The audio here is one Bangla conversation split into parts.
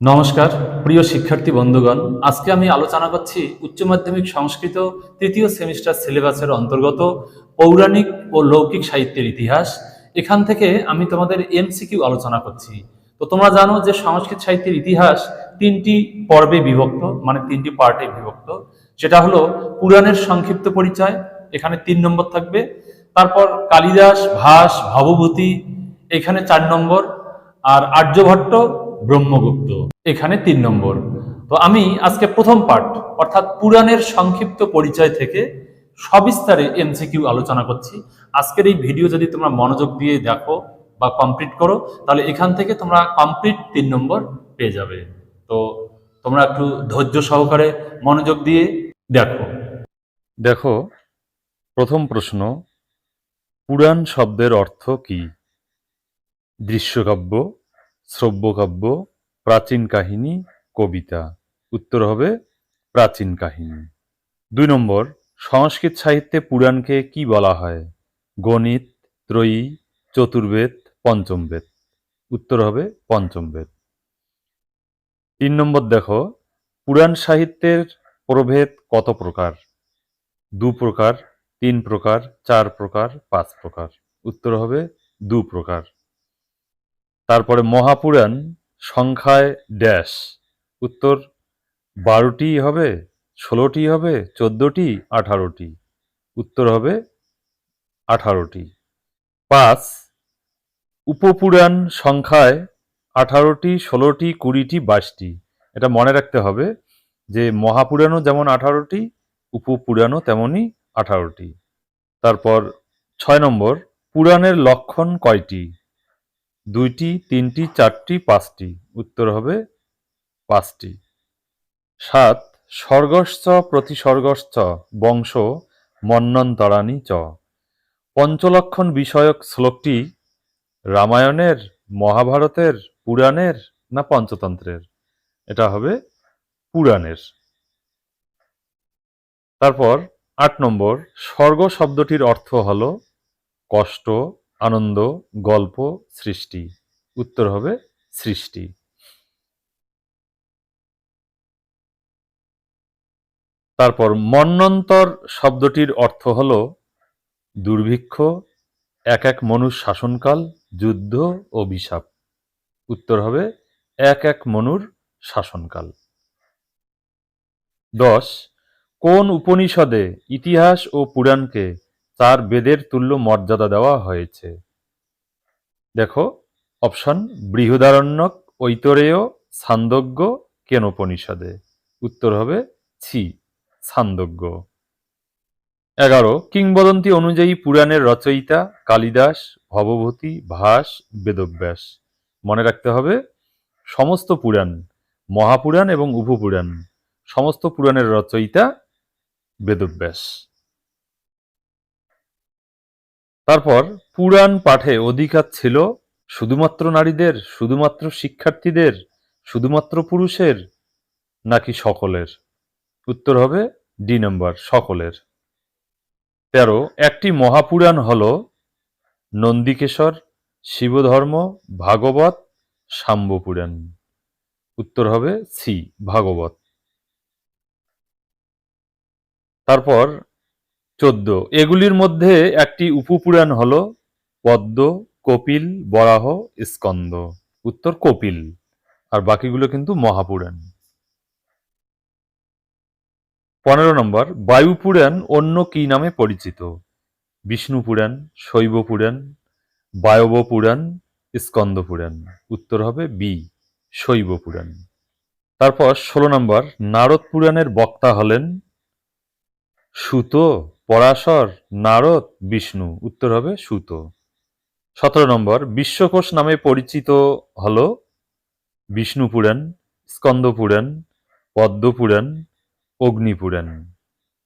নমস্কার, প্রিয় শিক্ষার্থী বন্ধুগণ। আজকে আমি আলোচনা করছি উচ্চ মাধ্যমিক সংস্কৃত তৃতীয় সেমিস্টার সিলেবাসের অন্তর্গত পৌরাণিক ও লৌকিক সাহিত্যের ইতিহাস। এখান থেকে আমি তোমাদের এমসিকিউ আলোচনা করছি। তো তোমরা জানো যে সংস্কৃত সাহিত্যের ইতিহাস তিনটি পর্বে বিভক্ত মানে তিনটি পার্টে বিভক্ত। সেটা হলো পুরাণের সংক্ষিপ্ত পরিচয়, এখানে তিন নম্বর থাকবে। তারপর কালিদাস, ভাস, ভবভূতি, এখানে চার নম্বর। আর আর্যভট্ট ব্রহ্মগুপ্ত। এখানে তিন নম্বর। তো আমি আজকে প্রথম পার্ট অর্থাৎ পুরাণের সংক্ষিপ্ত পরিচয় থেকে সবিস্তারে এমসিকিউ আলোচনা করছি। আজকের এই ভিডিও যদি তোমরা মনোযোগ দিয়ে দেখো বা কমপ্লিট করো, তাহলে এখান থেকে তোমরা কমপ্লিট তিন নম্বর পেয়ে যাবে। তো তোমরা একটু ধৈর্য সহকারে মনোযোগ দিয়ে দেখো। দেখো, প্রথম প্রশ্ন, পুরাণ শব্দের অর্থ কি? দৃশ্যকাব্য শ্রব্যকাব্য, প্রাচীন কাহিনী, কবিতা। উত্তর হবে প্রাচীন কাহিনী। দুই নম্বর, সংস্কৃত সাহিত্যে পুরাণকে কি বলা হয়? গণিত, ত্রয়ী, চতুর্বেদ পঞ্চম বেদ উত্তর হবে পঞ্চম বেদ তিন নম্বর দেখো, পুরাণ সাহিত্যের প্রভেদ কত প্রকার? দু প্রকার, তিন প্রকার, চার প্রকার, পাঁচ প্রকার। উত্তর হবে দু প্রকার। তারপরে মহাপুরাণ সংখ্যায় ড্যাশ। উত্তর, বারোটি হবে, ষোলোটি হবে, চোদ্দটি, আঠারোটি। উত্তর হবে, আঠারোটি। পাঁচ, উপপুরাণ সংখ্যায় আঠারোটি, ষোলোটি, কুড়িটি, বাইশটি। এটা মনে রাখতে হবে যে মহাপুরাণও যেমন আঠারোটি, উপপুরাণও তেমনই আঠারোটি। তারপর ছয় নম্বর, পুরাণের লক্ষণ কয়টি? দুইটি, তিনটি, চারটি, পাঁচটি। উত্তর হবে পাঁচটি। সাত, স্বর্গশ্চ প্রতিস্বর্গশ্চ, বংশ মন্নন্তরাণী চ। পঞ্চলক্ষণ বিষয়ক শ্লোকটি রামায়ণের, মহাভারতের, পুরাণের না পঞ্চতন্ত্রের? এটা হবে পুরাণের। তারপর আট নম্বর, স্বর্গ শব্দটির অর্থ হল কষ্ট আনন্দ, গল্প, সৃষ্টি। উত্তর হবে সৃষ্টি। তারপর মন্নন্তর শব্দটির অর্থ হল দুর্ভিক্ষ, এক এক মনুর শাসনকাল, যুদ্ধ ও অভিশাপ। উত্তর হবে এক এক মনুর শাসনকাল। দশ, কোন উপনিষদে ইতিহাস ও পুরাণকে চার বেদের তুল্য মর্যাদা দেওয়া হয়েছে। দেখো, অপশন, বৃহদারণ্যক, ঐতরেয় ছান্দজ্ঞ কেন উপনিষদে উত্তর হবে ছি ছান্দজ্ঞ এগারো, কিংবদন্তি অনুযায়ী পুরাণের রচয়িতা, কালিদাস, ভবভূতি, ভাস, বেদব্যাস। মনে রাখতে হবে, সমস্ত পুরাণ, মহাপুরাণ এবং উপপুরাণ, সমস্ত পুরাণের রচয়িতা বেদব্যাস। তারপর পুরাণ পাঠে অধিকার ছিল শুধুমাত্র নারীদের, শুধুমাত্র শিক্ষার্থীদের, শুধুমাত্র পুরুষের, নাকি সকলের? উত্তর হবে ডি নম্বর, সকলের। তেরো, একটি মহাপুরাণ হল নন্দিকেশ্বর শিবধর্ম, ভাগবত শাম্ব পুরাণ উত্তর হবে সি, ভাগবত। তারপর চোদ্দ। এগুলির মধ্যে একটি উপপুরাণ হল পদ্ম, কপিল, বরাহ, স্কন্দ। উত্তর কপিল। আর বাকিগুলো কিন্তু মহাপুরাণ। পনেরো নম্বর বায়ু পুরাণ অন্য কি নামে পরিচিত? বিষ্ণু পুরাণ শৈব পুরাণ বায়ব পুরাণ স্কন্দ পুরাণ উত্তর হবে বি শৈব পুরাণ তারপর ষোলো নম্বর নারদ পুরাণের বক্তা হলেন সুত পরাশর, নারদ, বিষ্ণু, উত্তর হবে সুত। সতেরো নম্বর, বিশ্বকোষ নামে পরিচিত হল বিষ্ণু পুরাণ স্কন্দ পুরাণ পদ্ম পুরাণ অগ্নিপুরাণ।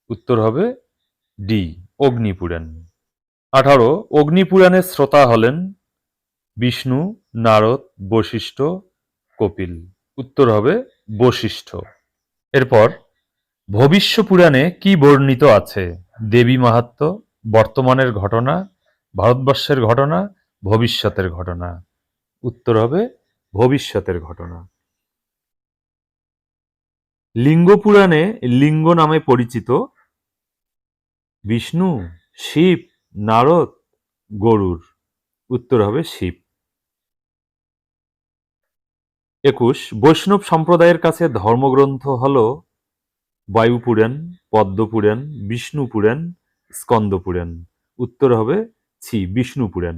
উত্তর হবে ডি, অগ্নিপুরাণ। আঠারো অগ্নিপুরাণের শ্রোতা হলেন বিষ্ণু, নারদ, বশিষ্ঠ, কপিল। উত্তর হবে বশিষ্ঠ। এরপর ভবিষ্য পুরাণে কি বর্ণিত আছে? দেবী মাহাত্ম, বর্তমানের ঘটনা, ভারতবর্ষের ঘটনা, ভবিষ্যতের ঘটনা। উত্তর হবে, ভবিষ্যতের ঘটনা। লিঙ্গ পুরাণে লিঙ্গ নামে পরিচিত বিষ্ণু, শিব, নারদ, গরুর। উত্তর হবে শিব। একুশ, বৈষ্ণব সম্প্রদায়ের কাছে ধর্মগ্রন্থ হল বায়ুপুরাণ পদ্মপুরাণ বিষ্ণুপুরাণ স্কন্দপুরাণ উত্তর হবে ছি বিষ্ণুপুরাণ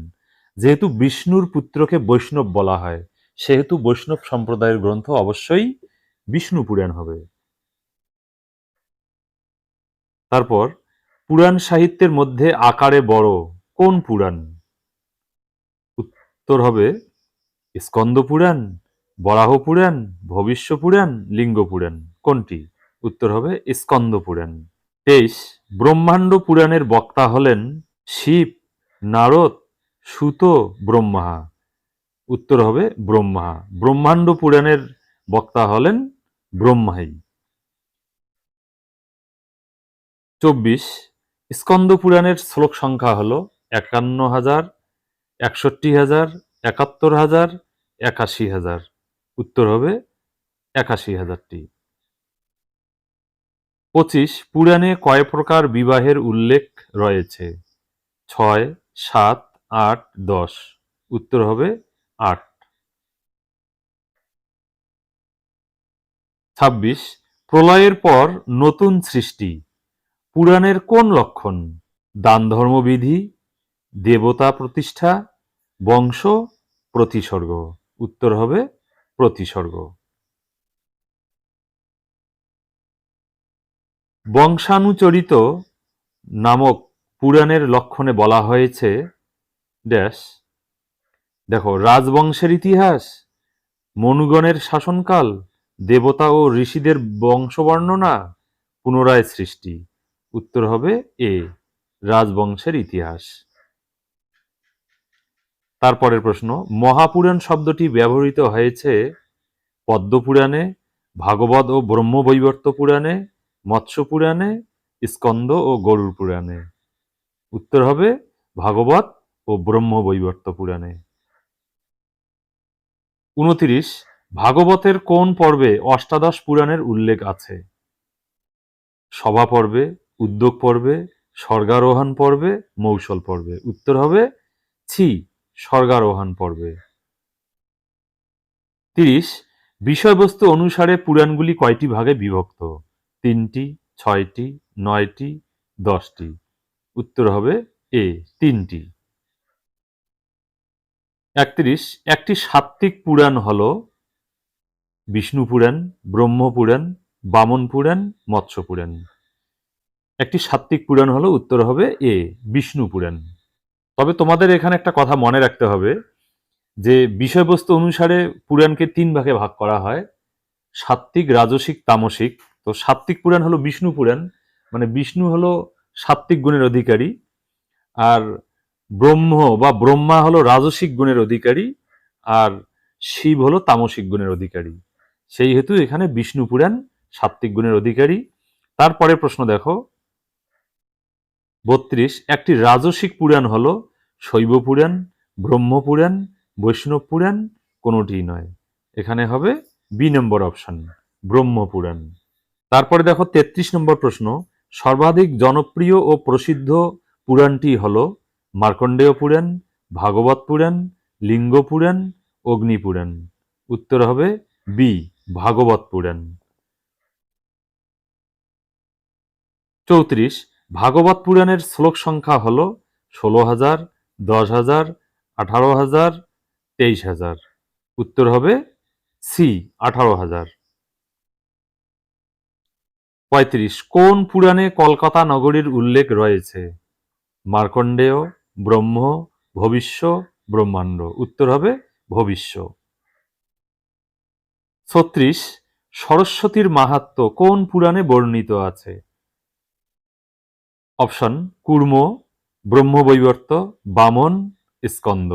যেহেতু বিষ্ণুর পুত্রকে বৈষ্ণব বলা হয়, সেহেতু বৈষ্ণব সম্প্রদায়ের গ্রন্থ অবশ্যই বিষ্ণু পুরাণ হবে। তারপর, পুরাণ সাহিত্যের মধ্যে আকারে বড় কোন পুরাণ? উত্তর হবে স্কন্দ পুরাণ বরাহ পুরাণ ভবিষ্য পুরাণ লিঙ্গ পুরাণ কোনটি? উত্তর হবে স্কন্দ পুরাণ তেইশ, ব্রহ্মাণ্ড পুরাণের বক্তা হলেন শিব, নারদ, সুত, ব্রহ্মা। উত্তর হবে ব্রহ্মা। ব্রহ্মাণ্ড পুরাণের বক্তা হলেন ব্রহ্মাই। চব্বিশ স্কন্দ পুরাণের শ্লোক সংখ্যা হল একান্ন হাজার, একষট্টি হাজার, একাত্তর হাজার, একাশি হাজার। উত্তর হবে একাশি হাজারটি। পঁচিশ, পুরাণে কয় প্রকার বিবাহের উল্লেখ রয়েছে? ছয়, সাত, আট, দশ। উত্তর হবে আট। ছাব্বিশ, প্রলয়ের পর নতুন সৃষ্টি। পুরাণের কোন লক্ষণ? দান ধর্মবিধি দেবতা প্রতিষ্ঠা, বংশ প্রতিসর্গ। উত্তর হবে প্রতিসর্গ। বংশানুচরিত নামক পুরাণের লক্ষণে বলা হয়েছে, ড্যাশ, দেখো, রাজবংশের ইতিহাস, মনুগণের শাসনকাল, দেবতা ও ঋষিদের বংশবর্ণনা, পুনরায় সৃষ্টি। উত্তর হবে এ, রাজবংশের ইতিহাস। তারপরের প্রশ্ন, মহাপুরাণ শব্দটি ব্যবহৃত হয়েছে পদ্মপুরাণে, ভাগবত ও ব্রহ্মবৈবর্ত পুরাণে মৎস্য পুরাণে স্কন্দ ও গরুর পুরাণে। উত্তর হবে ভাগবত ও ব্রহ্মবৈবর্ত পুরাণে। উনত্রিশ, ভাগবতের কোন পর্বে অষ্টাদশ পুরাণের উল্লেখ আছে? সভা পর্বে, উদ্যোগ পর্বে, স্বর্গারোহণ পর্বে, মৌসল পর্বে। উত্তর হবে ছি, স্বর্গারোহণ পর্বে। তিরিশ, বিষয়বস্তু অনুসারে পুরাণগুলি কয়টি ভাগে বিভক্ত? তিনটি, ছয়টি, নয়টি, দশটি। উত্তর হবে এ, তিনটি। একত্রিশ, একটি সাত্ত্বিক পুরাণ হল বিষ্ণু পুরাণ, ব্রহ্ম পুরাণ, বামন পুরাণ, মৎস্য পুরাণ। একটি সাত্ত্বিক পুরাণ হলো, উত্তর হবে এ, বিষ্ণু পুরাণ। তবে তোমাদের এখানে একটা কথা মনে রাখতে হবে, যে বিষয়বস্তু অনুসারে পুরাণকে তিন ভাগে ভাগ করা হয়, সাত্ত্বিক, রাজসিক, তামসিক। তো সাত্ত্বিক পুরাণ হলো বিষ্ণু পুরাণ মানে বিষ্ণু হলো সাত্ত্বিক গুণের অধিকারী, আর ব্রহ্ম বা ব্রহ্মা হলো রাজসিক গুণের অধিকারী, আর শিব হলো তামসিক গুণের অধিকারী। সেই হেতু এখানে বিষ্ণু পুরাণ সাত্ত্বিক গুণের অধিকারী। তারপরে প্রশ্ন দেখো। বত্রিশ, একটি রাজসিক পুরাণ হলো শৈব পুরাণ, ব্রহ্ম পুরাণ, বৈষ্ণব পুরাণ, কোনোটিই নয়। এখানে হবে বি নম্বর অপশন, ব্রহ্ম পুরাণ। তারপরে দেখো তেত্রিশ নম্বর প্রশ্ন, সর্বাধিক জনপ্রিয় ও প্রসিদ্ধ পুরাণটি হল মার্কণ্ডেয় পুরাণ, ভাগবত পুরাণ, লিঙ্গ পুরাণ, অগ্নি পুরাণ। উত্তর হবে বি, ভাগবত পুরাণ। চৌত্রিশ, ভাগবত পুরাণের শ্লোক সংখ্যা হল ষোলো হাজার, দশ হাজার, আঠারো হাজার, তেইশ হাজার। উত্তর হবে সি, আঠারো হাজার। পঁয়ত্রিশ। কোন পুরাণে কলকাতা নগরীর উল্লেখ রয়েছে? মার্কণ্ডেয়, ব্রহ্ম, ভবিষ্য, ব্রহ্মাণ্ড। উত্তর হবে ভবিষ্য। ছত্রিশ। সরস্বতীর মাহাত্ম্য কোন পুরাণে বর্ণিত আছে? অপশন, কুর্ম, ব্রহ্মবৈবর্ত, বামন, স্কন্দ।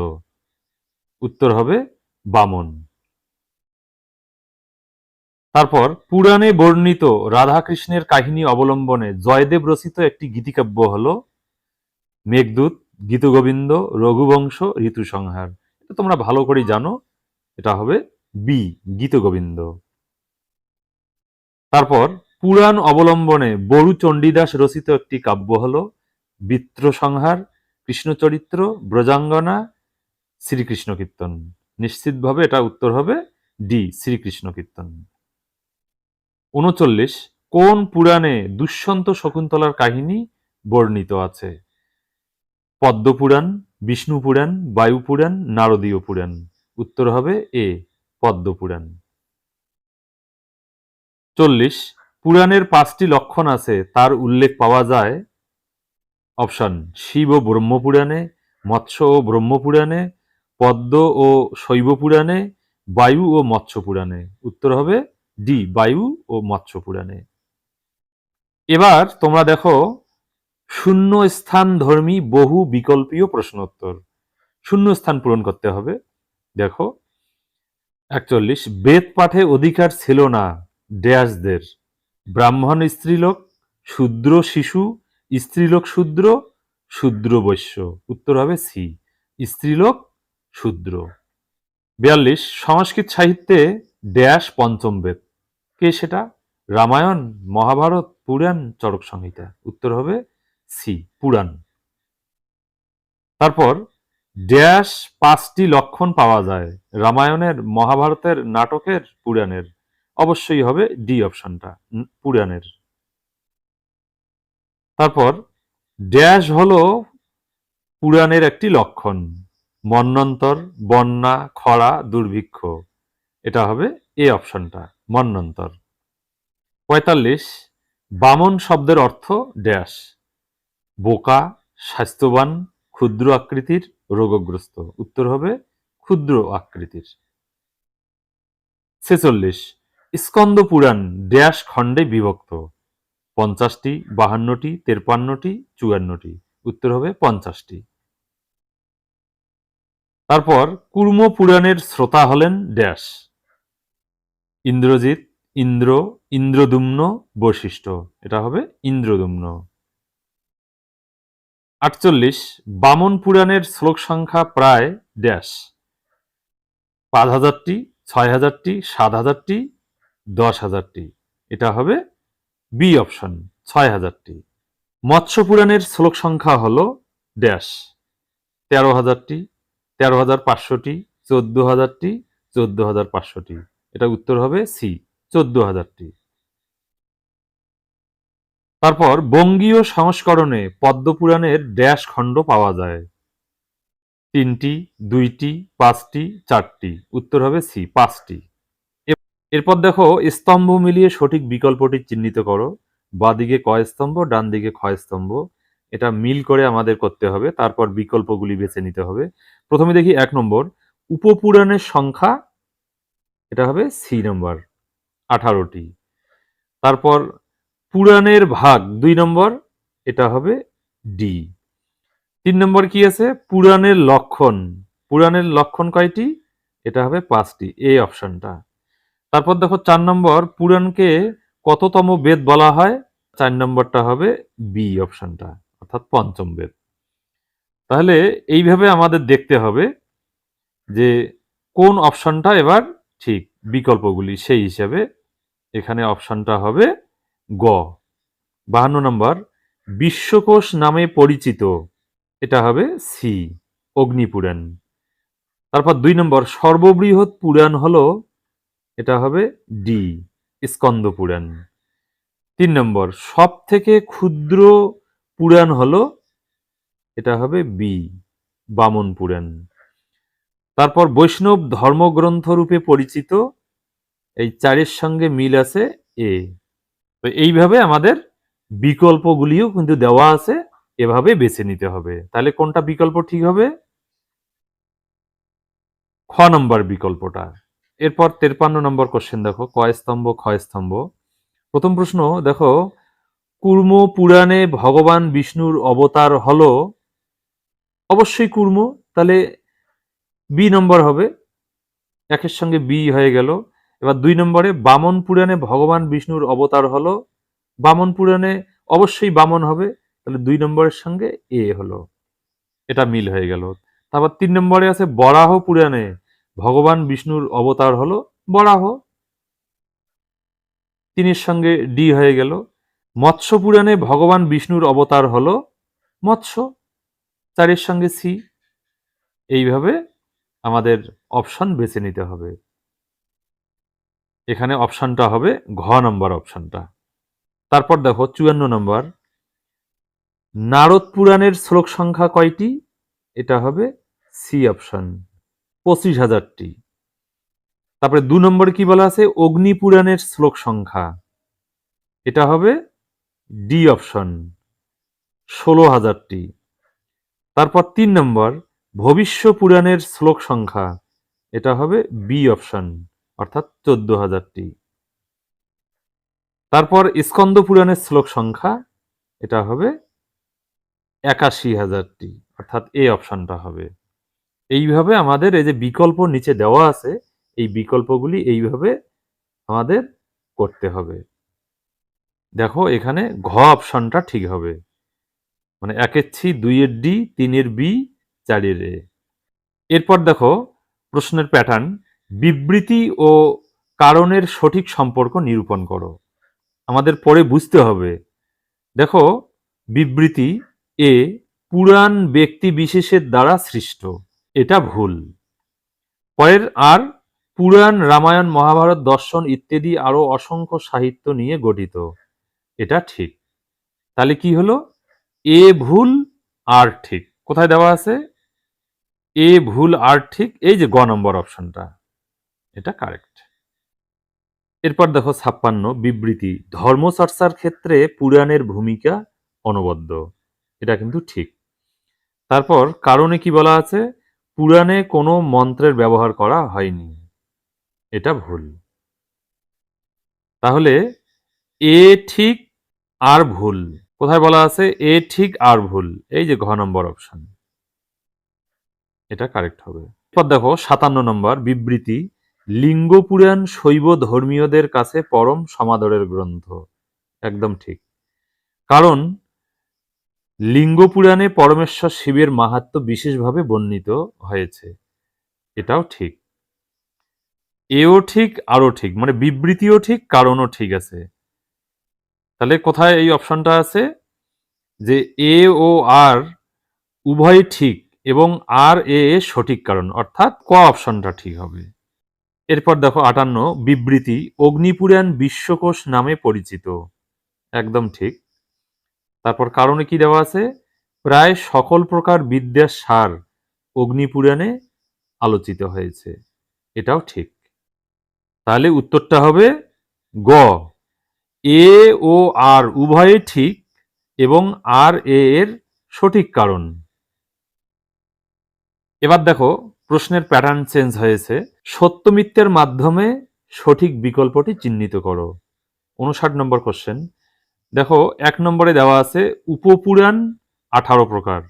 উত্তর হবে বামন। তারপর পুরাণে বর্ণিত রাধাকৃষ্ণের কাহিনী অবলম্বনে জয়দেব রচিত একটি গীতিকাব্য হল মেঘদূত, গীতগোবিন্দ, রঘুবংশ, ঋতুসংহার। এটা তোমরা ভালো করেই জানো। এটা হবে বি গীতগোবিন্দ। তারপর পুরাণ অবলম্বনে বড়ু চণ্ডীদাস রচিত একটি কাব্য হল বিত্র সংহার কৃষ্ণচরিত্র, ব্রজাঙ্গনা শ্রীকৃষ্ণ কীর্তন নিশ্চিতভাবে এটা উত্তর হবে ডি শ্রীকৃষ্ণ কীর্তন উনচল্লিশ, কোন পুরাণে দুষ্যন্ত শকুন্তলার কাহিনী বর্ণিত আছে? পদ্মপুরাণ বিষ্ণু পুরাণ বায়ু পুরাণ নারদীয় পুরাণ। উত্তর হবে এ, পদ্মপুরাণ। চল্লিশ, পুরাণের পাঁচটি লক্ষণ আছে, তার উল্লেখ পাওয়া যায়। অপশন, শিব ও ব্রহ্মপুরাণে, মৎস্য ও ব্রহ্মপুরাণে, পদ্ম ও শৈব পুরাণে বায়ু ও মৎস্য পুরাণে উত্তর হবে ডি, বায়ু ও মৎস্য পুরাণে। এবার তোমরা দেখো শূন্য স্থান ধর্মী বহু বিকল্পীয় প্রশ্নোত্তর। শূন্য স্থান পূরণ করতে হবে। দেখো, একচল্লিশ, বেদ পাঠে অধিকার ছিল না ড্যাশদের ব্রাহ্মণ স্ত্রীলোক, শূদ্র শিশু, স্ত্রীলোক শূদ্র শূদ্র বৈশ্য। উত্তর হবে সি, স্ত্রীলোক শূদ্র। বিয়াল্লিশ, সংস্কৃত সাহিত্যে ড্যাশ পঞ্চম বেদ। কে সেটা? রামায়ণ, মহাভারত, পুরাণ চরক সংহিতা। উত্তর হবে সি, পুরাণ। তারপর, ড্যাশ পাঁচটি লক্ষণ পাওয়া যায়। রামায়ণের, মহাভারতের, নাটকের, পুরাণের। অবশ্যই হবে ডি অপশনটা পুরাণের। তারপর, ড্যাশ হলো পুরাণের একটি লক্ষণ। মন্নন্তর, বন্যা, খরা, দুর্ভিক্ষ। এটা হবে এ অপশনটা। মন্নন্তর। পঁয়তাল্লিশ, বামন শব্দের অর্থ ড্যাশ। বোকা, স্বাস্থ্যবান, ক্ষুদ্র আকৃতির, রোগগ্রস্ত। উত্তর হবে ক্ষুদ্র আকৃতির। ছেচল্লিশ, স্কন্দ পুরাণ ড্যাশ খণ্ডে বিভক্ত। পঞ্চাশটি, বাহান্নটি, তেরপান্নটি, চুয়ান্নটি। উত্তর হবে পঞ্চাশটি। তারপর কুর্ম পুরাণের শ্রোতা হলেন ড্যাশ। ইন্দ্রজিৎ, ইন্দ্র, ইন্দ্রদুম্ন বৈশিষ্ট্য এটা হবে ইন্দ্রদুম্ন। আটচল্লিশ, বামন পুরাণের শ্লোক সংখ্যা প্রায় ড্যাশ। পাঁচ হাজারটি, ছয় হাজারটি, সাত হাজারটি, দশ হাজারটি। এটা হবে বি অপশন, ছয় হাজারটি। মৎস্য পুরাণের শ্লোক সংখ্যা হল ড্যাশ। তেরো হাজারটি, তেরো হাজার পাঁচশোটি, চোদ্দ হাজারটি, চোদ্দ হাজার পাঁচশোটি। এটা উত্তর হবে সি চোদ্দ হাজারটি। তারপর বঙ্গীয় সংস্করণে পদ্মপুরাণের ড্যাশ খণ্ড পাওয়া যায়। তিনটি, দুইটি, পাঁচটি, চারটি। উত্তর হবে সি পাঁচটি। এরপর দেখো, স্তম্ভ মিলিয়ে সঠিক বিকল্পটি চিহ্নিত করো। বাদিকে কয় স্তম্ভ ডান দিকে ক্ষয় স্তম্ভ। এটা মিল করে আমাদের করতে হবে, তারপর বিকল্পগুলি বেছে নিতে হবে। প্রথমে দেখি এক নম্বর। উপপুরাণের সংখ্যা এটা হবে সি নম্বর আঠারোটি। তারপর পুরাণের ভাগ, দুই নম্বর এটা হবে ডি তিন নম্বর কি আছে? পুরাণের লক্ষণ। পুরাণের লক্ষণ কয়টি? এটা হবে পাঁচটি এই অপশনটা তারপর দেখো চার নম্বর পুরাণকে কততম বেদ বলা হয়? চার নম্বরটা হবে বি অপশনটা অর্থাৎ পঞ্চম বেদ। তাহলে এইভাবে আমাদের দেখতে হবে যে কোন অপশনটা এবার ঠিক, বিকল্পগুলি সেই হিসাবে এখানে অপশনটা হবে গ। বাহান্ন নম্বর, বিশ্বকোষ নামে পরিচিত। এটা হবে সি, অগ্নিপুরাণ। তারপর দুই নম্বর, সর্ববৃহৎ পুরাণ হল, এটা হবে ডি স্কন্দ পুরাণ তিন নম্বর সব থেকে ক্ষুদ্র পুরাণ হল, এটা হবে বি বামন পুরাণ তারপর বৈষ্ণব ধর্মগ্রন্থ রূপে পরিচিত এই চারের সঙ্গে মিল আছে এ। তো এইভাবে আমাদের বিকল্পগুলিও কিন্তু দেওয়া আছে, এভাবে বেছে নিতে হবে। তাহলে কোনটা বিকল্প ঠিক হবে? খ নম্বর বিকল্পটা। এরপর তেরপান্ন নম্বর কোশ্চেন দেখো কয় স্তম্ভ ক্ষয় স্তম্ভ। প্রথম প্রশ্ন, দেখো, কুর্ম পুরাণে ভগবান বিষ্ণুর অবতার হলো? অবশ্যই কুর্ম। তাহলে বি নম্বর হবে। একের সঙ্গে বি হয়ে গেল। এবার দুই নম্বরে বামন পুরাণে ভগবান বিষ্ণুর অবতার হলো। বামন পুরাণে অবশ্যই বামন হবে। তাহলে দুই নম্বরের সঙ্গে এ হলো। এটা মিল হয়ে গেল। তারপর তিন নম্বরে আছে বরাহ পুরাণে ভগবান বিষ্ণুর অবতার হলো বরাহ। তিনের সঙ্গে ডি হয়ে গেল। মৎস্য পুরাণে ভগবান বিষ্ণুর অবতার হলো মৎস্য। চারের সঙ্গে সি এইভাবে আমাদের অপশন বেছে নিতে হবে। এখানে অপশনটা হবে ঘ নম্বর অপশনটা তারপর দেখো চুয়ান্ন নম্বর। নারদ পুরাণের শ্লোক সংখ্যা কয়টি? এটা হবে সি অপশন পঁচিশ হাজারটি। তারপরে দু নম্বর কি বলা আছে? অগ্নি পুরাণের শ্লোক সংখ্যা। এটা হবে ডি অপশন ষোলো হাজারটি। তারপর তিন নম্বর। ভবিষ্য পুরাণের শ্লোক সংখ্যা, এটা হবে বি অপশন অর্থাৎ চোদ্দ হাজারটি। তারপর স্কন্দ পুরাণের শ্লোক সংখ্যা, এটা হবে একাশি হাজারটি, অর্থাৎ এ অপশনটা হবে। এইভাবে আমাদের এই যে বিকল্প নিচে দেওয়া আছে, এই বিকল্পগুলি এইভাবে আমাদের করতে হবে। দেখো, এখানে ঘ অপশনটা ঠিক হবে। মানে একের ছি দুইয়ের ডি তিনের বি চারের এ এরপর দেখো প্রশ্নের প্যাটার্ন বিবৃতি ও কারণের সঠিক সম্পর্ক নিরূপণ করো। আমাদের পরে বুঝতে হবে। দেখো, বিবৃতি এ পুরাণ ব্যক্তি বিশেষের দ্বারা সৃষ্ট। এটা ভুল। পরের আর, পুরাণ, রামায়ণ, মহাভারত, দর্শন ইত্যাদি আরও অসংখ্য সাহিত্য নিয়ে গঠিত। এটা ঠিক। তাহলে কি হলো? এ ভুল আর ঠিক। কোথায় দেওয়া আছে? এ ভুল আর ঠিক, এই যে গ নম্বর অপশনটা, এটা কারেক্ট এরপর দেখো ছাপ্পান্ন, বিবৃতি ধর্মচর্চার ক্ষেত্রে পুরাণের ভূমিকা অনবদ্য, এটা কিন্তু ঠিক। তারপর কারণে কি বলা আছে? পুরাণে কোনো মন্ত্রের ব্যবহার করা হয়নি, এটা ভুল। তাহলে এ ঠিক আর ভুল, কোথায় বলা আছে? এ ঠিক আর ভুল, এই যে ঘ নম্বর অপশন। এটা কারেক্ট হবে। এরপর দেখো সাতান্ন নম্বর, বিবৃতি লিঙ্গ পুরাণ শৈব ধর্মীয়দের কাছে পরম সমাদরের গ্রন্থ। একদম ঠিক। কারণ লিঙ্গ পুরাণে পরমেশ্বর শিবের মাহাত্ম্য বিশেষভাবে বর্ণিত হয়েছে। এটাও ঠিক। এও ঠিক, আরও ঠিক। মানে বিবৃতিও ঠিক, কারণও ঠিক আছে। তাহলে কোথায় এই অপশনটা আছে? যে এ ও আর উভয় ঠিক এবং আর এ সঠিক কারণ, অর্থাৎ ক অপশনটা ঠিক হবে। এরপর দেখো আটান্ন, বিবৃতি, অগ্নিপুরাণ বিশ্বকোষ নামে পরিচিত। একদম ঠিক। তারপর কারণে কি দেওয়া আছে? প্রায় সকল প্রকার বিদ্যার সার অগ্নিপুরাণে আলোচিত হয়েছে। এটাও ঠিক। তাহলে উত্তরটা হবে গ। এ ও আর উভয়ে ঠিক এবং আর এ এর সঠিক কারণ। এবার দেখো, প্রশ্নের প্যাটার্ন চেঞ্জ হয়েছে। সত্য মিথ্যের মাধ্যমে সঠিক বিকল্পটি চিহ্নিত করো। উনষাট নম্বর কোশ্চেন দেখো, এক নম্বরে দেওয়া আছে, উপপুরাণ আঠারো প্রকার।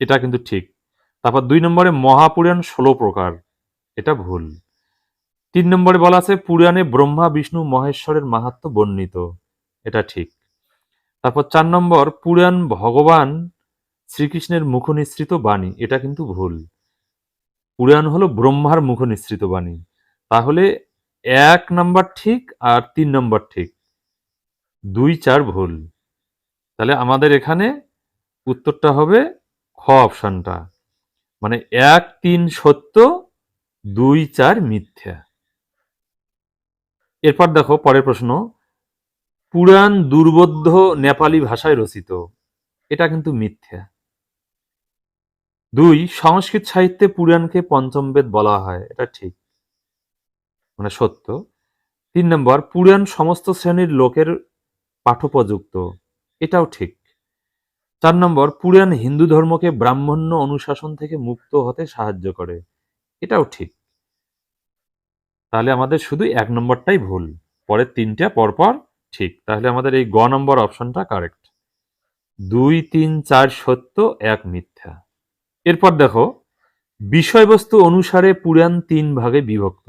এটা কিন্তু ঠিক। তারপর দুই নম্বরে মহাপুরাণ ষোলো প্রকার। এটা ভুল। তিন নম্বরে বলা আছে, পুরাণে ব্রহ্মা, বিষ্ণু, মহেশ্বরের মাহাত্ম্য বর্ণিত। এটা ঠিক। তারপর চার নম্বর, পুরাণ ভগবান শ্রীকৃষ্ণের মুখ নিঃসৃত বাণী, এটা কিন্তু ভুল। পুরাণ হলো ব্রহ্মার মুখ নিঃসৃত বাণী। তাহলে এক নম্বর ঠিক আর তিন নম্বর ঠিক। দুই চার ভুল। তাহলে আমাদের এখানে উত্তরটা হবে খ অপশনটা। মানে এক, তিন সত্য, দুই চার মিথ্যা। এরপর দেখো পরের প্রশ্ন। পুরাণ দুর্বোধ্য নেপালি ভাষায় রচিত। এটা কিন্তু মিথ্যা। দুই, সংস্কৃত সাহিত্যে পুরাণকে পঞ্চম বেদ বলা হয়। এটা ঠিক। মানে সত্য। তিন নম্বর, পুরাণ সমস্ত শ্রেণির লোকের পাঠোপযুক্ত। এটাও ঠিক। চার নম্বর, পুরাণ হিন্দু ধর্মকে ব্রাহ্মণ্য অনুশাসন থেকে মুক্ত হতে সাহায্য করে। এটাও ঠিক। তাহলে আমাদের শুধু এক নম্বরটাই ভুল। পরের তিনটা পরপর ঠিক। তাহলে আমাদের এই গ নম্বর অপশনটা কারেক্ট দুই, তিন, চার সত্য, এক মিথ্যা। এরপর দেখো, বিষয়বস্তু অনুসারে পুরাণ তিন ভাগে বিভক্ত।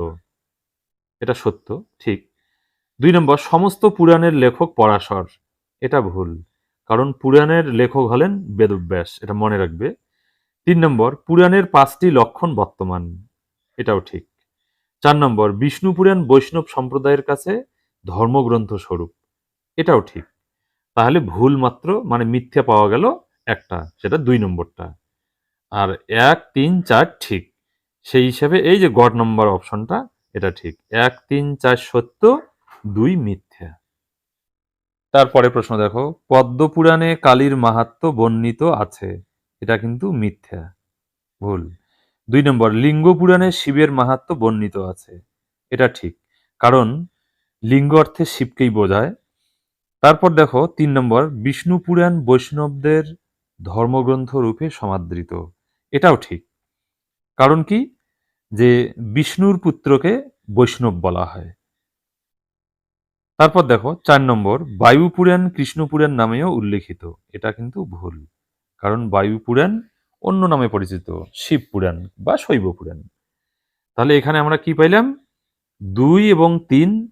এটা সত্য, ঠিক। দুই নম্বর, সমস্ত পুরাণের লেখক পরাশর। এটা ভুল, কারণ পুরাণের লেখক হলেন বেদব্যাস, এটা মনে রাখবে। তিন নম্বর, পুরাণের পাঁচটি লক্ষণ বর্তমান, এটাও ঠিক। চার নম্বর, বিষ্ণু পুরাণ বৈষ্ণব সম্প্রদায়ের কাছে ধর্মগ্রন্থ স্বরূপ, এটাও ঠিক। তাহলে ভুল মাত্র মানে মিথ্যা পাওয়া গেল একটা, সেটা দুই নম্বরটা। আর এক, তিন, চার ঠিক। সেই হিসাবে এই যে গড নম্বর অপশনটা, এটা ঠিক। এক, তিন, চার সত্য, দুই মিথ্যা। তারপরে প্রশ্ন দেখো, পদ্মপুরাণে কালীর মাহাত্ম্য বর্ণিত আছে, এটা কিন্তু মিথ্যা। ভুল। দুই নম্বর লিঙ্গ পুরাণে শিবের মাহাত্ম্য বর্ণিত আছে, এটা ঠিক। কারণ লিঙ্গ অর্থে শিবকেই বোঝায়। তারপর দেখো, তিন নম্বর বিষ্ণু পুরাণ বৈষ্ণবদের ধর্মগ্রন্থ রূপে সমাদৃত। এটাও ঠিক। কারণ কি? যে বিষ্ণুর পুত্রকে বৈষ্ণব বলা হয়। তারপর দেখো, চার নম্বর বায়ু পুরাণ কৃষ্ণ নামেও উল্লেখিত। এটা কিন্তু ভুল। কারণ বায়ু পুরাণ অন্য নামে পরিচিত শিব পুরাণ বা শৈব পুরাণ তাহলে এখানে আমরা কি পাইলাম? দুই এবং তিন,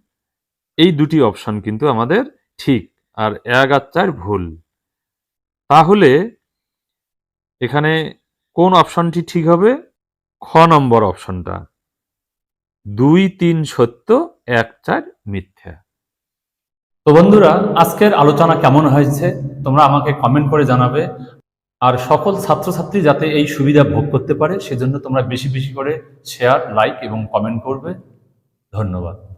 এই দুটি অপশন কিন্তু আমাদের ঠিক আর এক আর চার ভুল। তাহলে এখানে কোন অপশনটি ঠিক হবে? খ নম্বর অপশনটা। দুই, তিন সত্য, এক চার মিথ্যা। তো বন্ধুরা, আজকের আলোচনা কেমন হয়েছে? তোমরা আমাকে কমেন্ট করে জানাবে। আর সকল ছাত্রছাত্রী যাতে এই সুবিধা ভোগ করতে পারে, সেজন্য তোমরা বেশি বেশি করে শেয়ার লাইক এবং কমেন্ট করবে। ধন্যবাদ।